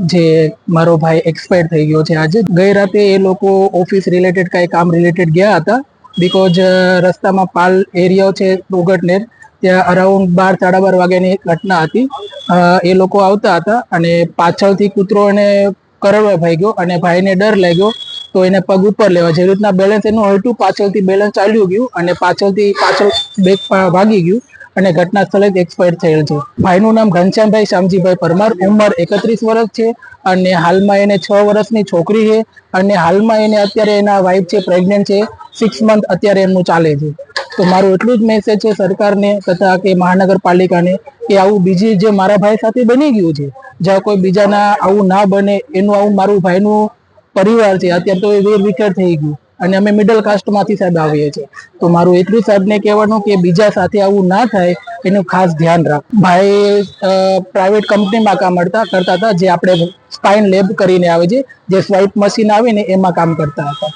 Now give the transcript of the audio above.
જે મારો ભાઈ એક્સપાયર થઈ ગયો છે આજે. ગઈ રાતે એ લોકો ઓફિસ રિલેટેડ કાંઈ કામ રિલેટેડ ગયા હતા. બિકોઝ રસ્તામાં પાલ એરિયા છે રોગટનેર ત્યાં અરાઉન્ડ બાર, સાડા બાર વાગ્યાની ઘટના હતી. એ લોકો આવતા હતા અને પાછળથી કૂતરો એને કરડવા ભાઈ ગયો અને ભાઈને ડર લાગ્યો. તો એને પગ ઉપર લેવા. જેવી રીતના બેલેન્સ એનું હલતું પાછળથી બેલેન્સ ચાલ્યું ગયું અને પાછળથી પાછળ બેગ ભાગી ગયું. અને ઘટના સ્થળે જ એક્સપાયર થયેલ છે. ભાઈનું નામ ઘનશ્યામભાઈ શ્યામજીભાઈ પરમાર, ઉંમર એકત્રીસ વર્ષ છે અને હાલમાં એને છ વર્ષની છોકરી છે અને હાલમાં એને અત્યારે એના વાઈફ છે પ્રેગ્નન્ટ છે સિક્સ મંથ અત્યારે એમનું ચાલે છે. તો મારું એટલું જ મેસેજ છે સરકારને તથા કે મહાનગરપાલિકાને કે આવું બીજી જે મારા ભાઈ સાથે બની ગયું છે, જ્યાં કોઈ બીજાના આવું ના બને, એનું આવું મારું ભાઈનું પરિવાર છે, અત્યારે તો એ વેર વિખેર થઈ ગયું. અને અમે મિડલ કાસ્ટમાંથી સાહેબ આવીએ છીએ. તો મારું એટલું સાહેબને કહેવાનું કે બીજા સાથે આવું ના થાય, એનું ખાસ ધ્યાન રાખ. ભાઈ પ્રાઇવેટ કંપનીમાં કામ કરતા કરતા હતા, જે આપણે સ્પાઇન લેબ કરીને આવે છે, જે સ્વાઇપ મશીન આવે ને, એમાં કામ કરતા હતા.